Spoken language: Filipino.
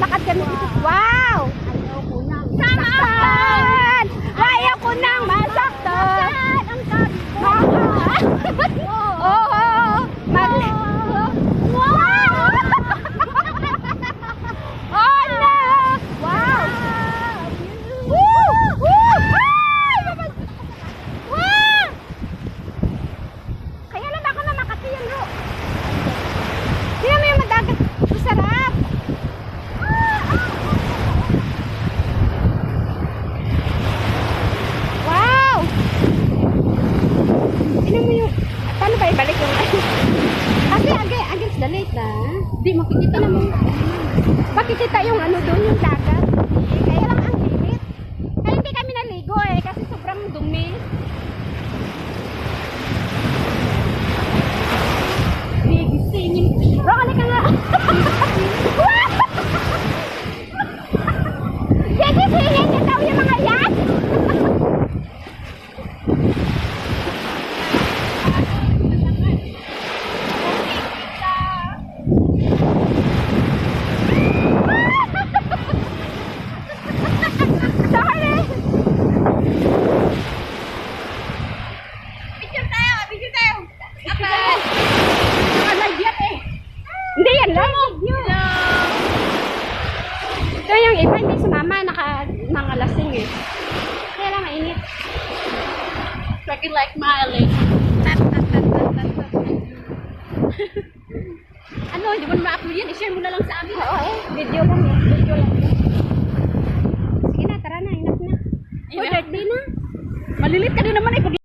lakad kami dito. Wow! Sama! Kasi agay, against the light ah. na. Di makikita naman. Makikita yung ano doon, yung dagat. Yung iba hindi sumama, naka, mga lasing eh. Kaya lang mainit. Tracking like mileage. Ano, hindi mo na ma-upload yan. I-share mo na lang sa amin. Oo eh, video lang eh. Video lang. Sige na, tara na, inap na. Inap Oh, birthday na. Malilit ka din naman eh.